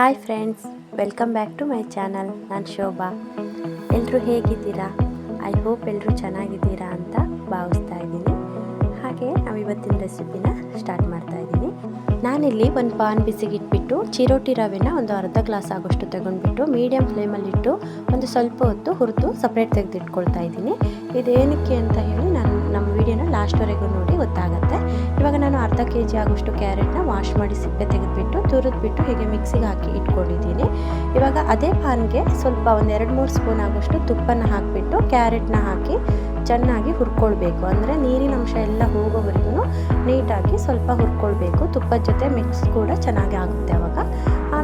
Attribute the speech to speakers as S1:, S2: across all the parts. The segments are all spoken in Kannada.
S1: Hi friends welcome back to my channel ನಾನು ಶೋಭಾ. ಎಲ್ಲರೂ ಹೇಗಿದ್ದೀರಾ? ಐ ಹೋಪ್ ಎಲ್ಲರೂ ಚೆನ್ನಾಗಿದ್ದೀರಾ ಅಂತ ಭಾವಿಸ್ತಾ ಇದ್ದೀನಿ. ಹಾಗೆ ನಾವು ಇವತ್ತಿನ ರೆಸಿಪಿನ ಸ್ಟಾರ್ಟ್ ಮಾಡ್ತಾ ಇದ್ದೀನಿ. ನಾನಿಲ್ಲಿ ಒಂದು ಪಾನ್ ಬಿಸಿಗಿಟ್ಬಿಟ್ಟು ಚಿರೋಟಿ ರವೆನ ಒಂದು ಅರ್ಧ ಗ್ಲಾಸ್ ಆಗೋಷ್ಟು ತಗೊಂಡ್ಬಿಟ್ಟು ಮೀಡಿಯಮ್ ಫ್ಲೇಮಲ್ಲಿಟ್ಟು ಒಂದು ಸ್ವಲ್ಪ ಹೊತ್ತು ಹುರಿದು ಸಪ್ರೇಟ್ ತೆಗೆದಿಟ್ಕೊಳ್ತಾ ಇದ್ದೀನಿ. ಇದೇನಕ್ಕೆ ಅಂತ ಹೇಳಿ ನಾನು ನಮ್ಮ ವಿಡಿಯೋನ ಲಾಸ್ಟ್ವರೆಗೂ ನೋಡಿ ಗೊತ್ತಾಗುತ್ತೆ. ಇವಾಗ ನಾನು ಅರ್ಧ ಕೆ ಜಿ ಆಗೋಷ್ಟು ಕ್ಯಾರೆಟ್ನ ವಾಶ್ ಮಾಡಿ ಸಿಪ್ಪೆ ತೆಗೆದುಬಿಟ್ಟು ತುರಿದ್ಬಿಟ್ಟು ಹೀಗೆ ಮಿಕ್ಸಿಗೆ ಹಾಕಿ ಇಟ್ಕೊಂಡಿದ್ದೀನಿ. ಇವಾಗ ಅದೇ ಪಾನ್ಗೆ ಸ್ವಲ್ಪ ಒಂದು ಎರಡು ಮೂರು ಸ್ಪೂನ್ ಆಗೋಷ್ಟು ತುಪ್ಪನ ಹಾಕಿಬಿಟ್ಟು ಕ್ಯಾರೆಟ್ನ ಹಾಕಿ ಚೆನ್ನಾಗಿ ಹುರ್ಕೊಳ್ಬೇಕು. ಅಂದರೆ ನೀರಿನ ಅಂಶ ಎಲ್ಲ ಹೋಗೋವರೆಗೂ ನೀಟಾಗಿ ಸ್ವಲ್ಪ ಹುರ್ಕೊಳ್ಬೇಕು. ತುಪ್ಪದ ಜೊತೆ ಮಿಕ್ಸ್ ಕೂಡ ಚೆನ್ನಾಗಿ ಆಗುತ್ತೆ ಅವಾಗ.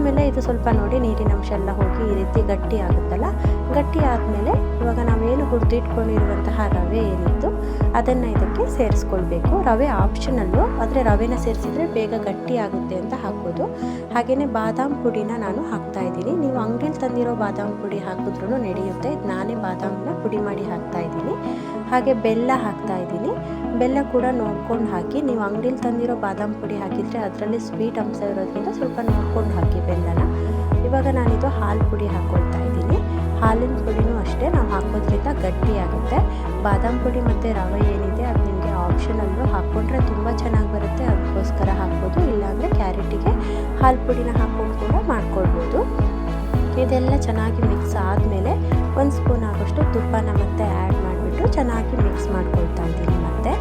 S1: ಆಮೇಲೆ ಇದು ಸ್ವಲ್ಪ ನೋಡಿ ನೀರಿನ ಅಂಶ ಎಲ್ಲ ಹೋಗಿ ಈ ರೀತಿ ಗಟ್ಟಿ ಆಗುತ್ತಲ್ಲ? ಗಟ್ಟಿ ಆದಮೇಲೆ ಇವಾಗ ನಾವೇನು ಹುರಿದಿಟ್ಕೊಂಡಿರುವಂತಹ ರವೆ ಏನಿತ್ತು, ಅದನ್ನು ಇದಕ್ಕೆ ಸೇರಿಸ್ಕೊಳ್ಬೇಕು. ರವೆ ಆಪ್ಷನಲ್ಲು ಆದರೆ ರವೆನ ಸೇರಿಸಿದ್ರೆ ಬೇಗ ಗಟ್ಟಿ ಆಗುತ್ತೆ ಅಂತ ಹಾಕೋದು. ಹಾಗೆಯೇ ಬಾದಾಮ್ ಪುಡಿನ ನಾನು ಹಾಕ್ತಾ ಇದ್ದೀನಿ. ನೀವು ಅಂಗಡಿಯಲ್ಲಿ ತಂದಿರೋ ಬಾದಾಮ್ ಪುಡಿ ಹಾಕಿದ್ರೂ ನಡೆಯುತ್ತೆ. ನಾನೇ ಬಾದಾಮನ್ನ ಪುಡಿ ಮಾಡಿ ಹಾಕ್ತಾ ಇದ್ದೀನಿ. ಹಾಗೆ ಬೆಲ್ಲ ಹಾಕ್ತಾ ಇದ್ದೀನಿ. ಬೆಲ್ಲ ಕೂಡ ನೋಡ್ಕೊಂಡು ಹಾಕಿ, ನೀವು ಅಂಗಡಿಲಿ ತಂದಿರೋ ಬಾದಾಮ್ ಪುಡಿ ಹಾಕಿದರೆ ಅದರಲ್ಲಿ ಸ್ವೀಟ್ ಅಂಶ ಇರೋದ್ರಿಂದ ಸ್ವಲ್ಪ ನೋಡ್ಕೊಂಡು ಹಾಕಿ ಬೆಲ್ಲನ. ಇವಾಗ ನಾನಿದು ಹಾಲು ಪುಡಿ ಹಾಕ್ಕೊಳ್ತಾ ಇದ್ದೀನಿ. ಹಾಲಿನ ಪುಡಿನೂ ಅಷ್ಟೇ, ನಾವು ಹಾಕೋದ್ರಿಂದ ಗಟ್ಟಿ ಆಗುತ್ತೆ. ಬಾದಾಮ್ ಪುಡಿ ಮತ್ತು ರವೆ ಏನಿದೆ ಅದು ನಿಮಗೆ ಆಪ್ಷನಲ್ಲೂ ಹಾಕ್ಕೊಂಡ್ರೆ ತುಂಬ ಚೆನ್ನಾಗಿ ಬರುತ್ತೆ. ಅದಕ್ಕೋಸ್ಕರ ಹಾಕ್ಬೋದು, ಇಲ್ಲಾಂದರೆ ಕ್ಯಾರೆಟಿಗೆ ಹಾಲು ಪುಡಿನ ಹಾಕ್ಕೊಂಡು ಕೂಡ ಮಾಡ್ಕೊಳ್ಬೋದು. ಇದೆಲ್ಲ ಚೆನ್ನಾಗಿ ಮಿಕ್ಸ್ ಆದಮೇಲೆ ಒಂದು ಸ್ಪೂನ್ ಆಗೋಷ್ಟು ತುಪ್ಪನ ಮತ್ತೆ ಆ್ಯಡ್ ಚೆನ್ನಾಗಿ ಮಿಕ್ಸ್ ಮಾಡ್ಕೊಳ್ತಾ ಇದ್ದೀನಿ ಮತ್ತೆ.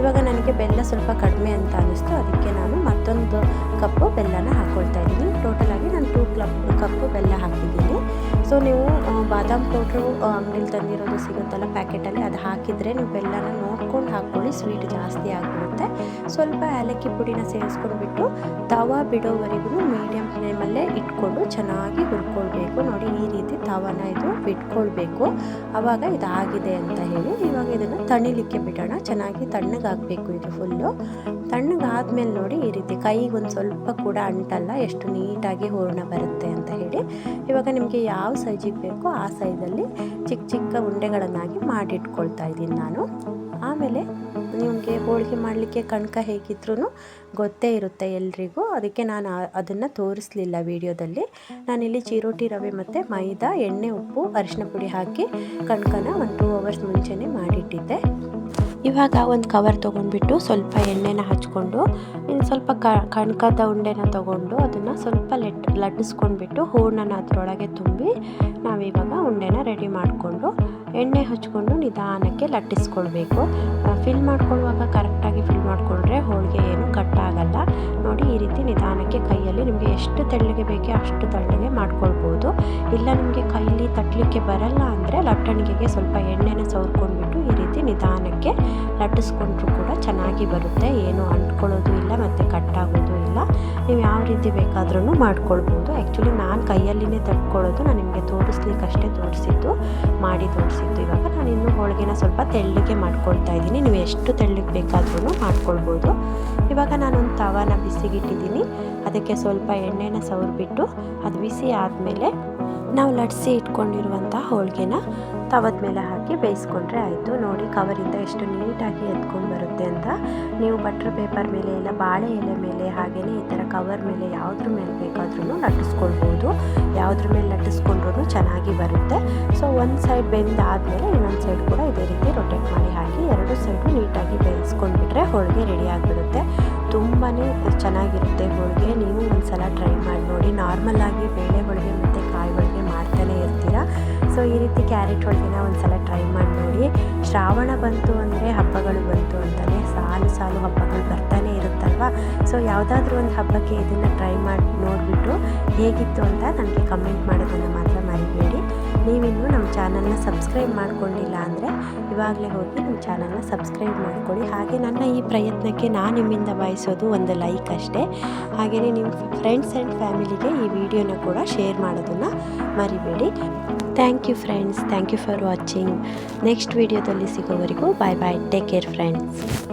S1: ಇವಾಗ ನನಗೆ ಬೆಲ್ಲ ಸ್ವಲ್ಪ ಕಡಿಮೆ ಅಂತ ಅನ್ನಿಸ್ತು, ಅದಕ್ಕೆ ನಾನು ಮತ್ತೊಂದು ಕಪ್ಪು ಬೆಲ್ಲನ ಹಾಕ್ಕೊಳ್ತಾ ಇದ್ದೀನಿ. ಟೋಟಲಾಗಿ ನಾನು ಟೂ ಕ್ಲಪ್ ಕಪ್ಪು ಬೆಲ್ಲ ಹಾಕಿದ್ದೀನಿ. ಸೊ ನೀವು ಬಾದಾಮ್ ಪೌಡ್ರು ಅಂಗಡಿಲಿ ತಂದಿರೋದು ಸಿಗುತ್ತಲ್ಲ ಪ್ಯಾಕೆಟಲ್ಲಿ ಅದು ಹಾಕಿದರೆ ನೀವು ಬೆಲ್ಲನ ನೋಡ್ಕೊಂಡು ಹಾಕ್ಕೊಳ್ಳಿ ಸ್ವೀಟ್ ಜಾಸ್ತಿ ಆಗಿಬಿಡುತ್ತೆ. ಸ್ವಲ್ಪ ಏಲಕ್ಕಿ ಪುಡಿನ ಸೇರಿಸ್ಕೊಂಡ್ಬಿಟ್ಟು ತವಾ ಬಿಡೋವರೆಗೂ ಮೀಡಿಯಮ್ ಫ್ಲೇಮಲ್ಲೇ ಇಟ್ಕೊಂಡು ಚೆನ್ನಾಗಿ ಹುರ್ಕೊಳ್ಬೇಕು. ನೋಡಿ, ಈ ರೀತಿ ತವಾನ ಇದು ಬಿಟ್ಕೊಳ್ಬೇಕು. ಆವಾಗ ಇದಾಗಿದೆ ಅಂತ ಹೇಳಿ ಇವಾಗ ಇದನ್ನು ತಣಿಲಿಕ್ಕೆ ಬಿಡೋಣ. ಚೆನ್ನಾಗಿ ತಣ್ಣಗಾಗಬೇಕು ಇದು ಫುಲ್ಲು ತಣ್ಣಗಾದ್ಮೇಲೆ ನೋಡಿ ಈ ರೀತಿ ಕೈಗೆ ಒಂದು ಸ್ವಲ್ಪ ಕೂಡ ಅಂಟಲ್ಲ, ಎಷ್ಟು ನೀಟಾಗಿ ಹೂರ್ಣ ಬರುತ್ತೆ ಅಂತ ಹೇಳಿ ಇವಾಗ ನಿಮಗೆ ಯಾವ ಸೈಜಿಗೆ ಬೇಕೋ ಆ ಸೈಜಲ್ಲಿ ಚಿಕ್ಕ ಚಿಕ್ಕ ಉಂಡೆಗಳನ್ನಾಗಿ ಮಾಡಿಟ್ಕೊಳ್ತಾ ಇದ್ದೀನಿ ನಾನು. ಆಮೇಲೆ ನಿಮಗೆ ಹೋಳಿಗೆ ಮಾಡಲಿಕ್ಕೆ ಕಣಕ ಹೇಗಿದ್ರೂ ಗೊತ್ತೇ ಇರುತ್ತೆ ಎಲ್ರಿಗೂ. ಅದಕ್ಕೆ ನಾನು ಅದನ್ನು ತೋರಿಸಲಿಲ್ಲ ವಿಡಿಯೋದಲ್ಲಿ. ನಾನಿಲ್ಲಿ ಚಿರೋಟಿ ರವೆ ಮತ್ತು ಮೈದಾ, ಎಣ್ಣೆ, ಉಪ್ಪು ಅರಿಶಿನ ಪುಡಿ ಹಾಕಿ ಕಣಕನ ಒಂದು ಟೂ ಅವರ್ಸ್ ಮುಂಚೆನೇ ಮಾಡಿಟ್ಟಿದ್ದೆ. ಇವಾಗ ಒಂದು ಕವರ್ ತೊಗೊಂಡ್ಬಿಟ್ಟು ಸ್ವಲ್ಪ ಎಣ್ಣೆನ ಹಚ್ಕೊಂಡು, ಇನ್ನು ಸ್ವಲ್ಪ ಕ ಕಣ್ಕದ ಉಂಡೆನ ತೊಗೊಂಡು ಅದನ್ನು ಸ್ವಲ್ಪ ಲೆಟ್, ಲಟ್ಟಿಸ್ಕೊಂಡ್ಬಿಟ್ಟು ಹೂರ್ಣನ ಅದರೊಳಗೆ ತುಂಬಿ ನಾವಿವಾಗ ಉಂಡೆನ ರೆಡಿ ಮಾಡಿಕೊಂಡು ಎಣ್ಣೆ ಹಚ್ಕೊಂಡು ನಿಧಾನಕ್ಕೆ ಲಟ್ಟಿಸ್ಕೊಳ್ಬೇಕು. ಫಿಲ್ ಮಾಡ್ಕೊಳ್ಳುವಾಗ ಕರೆಕ್ಟಾಗಿ ಫಿಲ್ ಮಾಡಿಕೊಂಡ್ರೆ ಹೋಳಿಗೆ ಏನು ಕಟ್ಟಾಗಲ್ಲ ನೋಡಿ ಈ ರೀತಿ ನಿಧಾನಕ್ಕೆ ಕೈಯಲ್ಲಿ ನಿಮಗೆ ಎಷ್ಟು ತೆಳ್ಳಗೆ ಬೇಕೋ ಅಷ್ಟು ತೆಳ್ಳಗೆ ಮಾಡ್ಕೊಳ್ಬೋದು. ಇಲ್ಲ ನಿಮಗೆ ಕೈಯಲ್ಲಿ ತಟ್ಟಲಿಕ್ಕೆ ಬರಲ್ಲ ಅಂದರೆ ಲಟ್ಟಣಿಗೆಗೆ ಸ್ವಲ್ಪ ಎಣ್ಣೆನ ಸವರ್ಕೊಂಡ್ಬಿಟ್ಟು ಈ ರೀತಿ ನಿಧಾನಕ್ಕೆ ಲಟ್ಟಿಸ್ಕೊಂಡ್ರೂ ಕೂಡ ಚೆನ್ನಾಗಿ ಬರುತ್ತೆ. ಏನು ಅಂಟ್ಕೊಳ್ಳೋದು ಇಲ್ಲ ಮತ್ತು ಕಟ್ಟಾಗೋದು ನೀವು ಯಾವ ರೀತಿ ಬೇಕಾದ್ರೂ ಮಾಡ್ಕೊಳ್ಬೋದು. ಆ್ಯಕ್ಚುಲಿ ನಾನು ಕೈಯಲ್ಲಿನೇ ತಟ್ಕೊಳ್ಳೋದು ನಾನು ನಿಮಗೆ ತೋರಿಸ್ಲಿಕ್ಕೆ ಅಷ್ಟೇ ತೋರಿಸಿದ್ದು, ಮಾಡಿ ತೋರಿಸಿದ್ದು. ಇವಾಗ ನಾನು ಇನ್ನೂ ಹೋಳಿಗೆನ ಸ್ವಲ್ಪ ತೆಳ್ಳಗೆ ಮಾಡ್ಕೊಳ್ತಾ ಇದ್ದೀನಿ. ನೀವು ಎಷ್ಟು ತೆಳ್ಳಗೆ ಬೇಕಾದ್ರೂ ಮಾಡ್ಕೊಳ್ಬೋದು. ಇವಾಗ ನಾನೊಂದು ತವಾನ ಬಿಸಿಗಿಟ್ಟಿದ್ದೀನಿ. ಅದಕ್ಕೆ ಸ್ವಲ್ಪ ಎಣ್ಣೆನ ಸವರ್ಬಿಟ್ಟು ಅದು ಬಿಸಿ ಆದಮೇಲೆ ನಾವು ಲಟ್ಸಿ ಇಟ್ಕೊಂಡಿರುವಂಥ ಹೋಳಿಗೆನ ತವದ ಮೇಲೆ ಹಾಕಿ ಬೇಯಿಸ್ಕೊಂಡ್ರೆ ಆಯಿತು. ನೋಡಿ ಕವರಿಂದ ಎಷ್ಟು ನೀಟಾಗಿ ಎತ್ಕೊಂಡು ಬರುತ್ತೆ ಅಂತ. ನೀವು ಬಟ್ರ್ ಪೇಪರ್ ಮೇಲೆ ಇಲ್ಲ, ಬಾಳೆ ಎಲೆ ಮೇಲೆ ಹಾಗೆಯೇ ಈ ಥರ ಕವರ್ ಮೇಲೆ ಯಾವುದ್ರ ಮೇಲೆ ಬೇಕಾದ್ರೂ ಲಟ್ಟಿಸ್ಕೊಳ್ಬೋದು ಯಾವುದ್ರ ಮೇಲೆ ಲಟ್ಟಿಸ್ಕೊಂಡ್ರೂ ಚೆನ್ನಾಗಿ ಬರುತ್ತೆ. ಸೊ ಒಂದು ಸೈಡ್ ಬೆಂದಾದಮೇಲೆ ಇನ್ನೊಂದು ಸೈಡ್ ಕೂಡ ಇದೇ ರೀತಿ ರೊಟೇಟ್ ಮಾಡಿ ಹಾಕಿ ಎರಡು ಸೈಡು ನೀಟಾಗಿ ಬೇಯಿಸ್ಕೊಂಡ್ಬಿಟ್ರೆ ಹೋಳಿಗೆ ರೆಡಿ ಆಗಿಬಿಡುತ್ತೆ. ತುಂಬಾ ಚೆನ್ನಾಗಿರುತ್ತೆ ಹೋಳಿಗೆ. ನೀವು ಒಂದು ಸಲ ಟ್ರೈ ಮಾಡಿ ನೋಡಿ. ನಾರ್ಮಲಾಗಿ ಬೇಳೆ ಹೋಳಿಗೆ ಮತ್ತು ಕಾಯಿ ಹೋಳಿಗೆ ಮಾಡ್ತಾನೆ ಇರ್ತೀರ. ಸೊ ಈ ರೀತಿ ಕ್ಯಾರೆಟ್ ಹೋಳಿಗೆನ ಒಂದು ಸಲ ಟ್ರೈ ಮಾಡಿ ನೋಡಿ. ಶ್ರಾವಣ ಬಂತು ಅಂದರೆ ಹಬ್ಬಗಳು ಬಂತು ಅಂತಲೇ ಸಾಲು ಸಾಲು ಹಬ್ಬಗಳು ಬರ್ತಾನೆ ಇರುತ್ತಲ್ವ ಸೊ ಯಾವುದಾದ್ರೂ ಒಂದು ಹಬ್ಬಕ್ಕೆ ಇದನ್ನು ಟ್ರೈ ಮಾಡಿ, ನೋಡಿಬಿಟ್ಟು ಹೇಗಿತ್ತು ಅಂತ ನನಗೆ ಕಮೆಂಟ್ ಮಾಡೋದನ್ನು ಮಾತ್ರ ಮರಿಬೇಡಿ. ನೀವಿನ್ನೂ ನಮ್ಮ ಚಾನಲ್ನ ಸಬ್ಸ್ಕ್ರೈಬ್ ಮಾಡ್ಕೊಂಡಿಲ್ಲ ಅಂದರೆ ಇವಾಗಲೇ ಹೋಗಿ ನಮ್ಮ ಚಾನಲ್ನ ಸಬ್ಸ್ಕ್ರೈಬ್ ಮಾಡ್ಕೊಳ್ಳಿ. ಹಾಗೆ ನನ್ನ ಈ ಪ್ರಯತ್ನಕ್ಕೆ ನಾನು ನಿಮ್ಮಿಂದ ಬಯಸೋದು ಒಂದು ಲೈಕ್ ಅಷ್ಟೇ. ಹಾಗೆಯೇ ನಿಮ್ಮ ಫ್ರೆಂಡ್ಸ್ ಆ್ಯಂಡ್ ಫ್ಯಾಮಿಲಿಗೆ ಈ ವಿಡಿಯೋನ ಕೂಡ ಶೇರ್ ಮಾಡೋದನ್ನು ಮರಿಬೇಡಿ. Thank you friends thank you for watching next ವಿಡಿಯೋದಲ್ಲಿ ಸಿಗೋವರೆಗೂ bye bye take care friends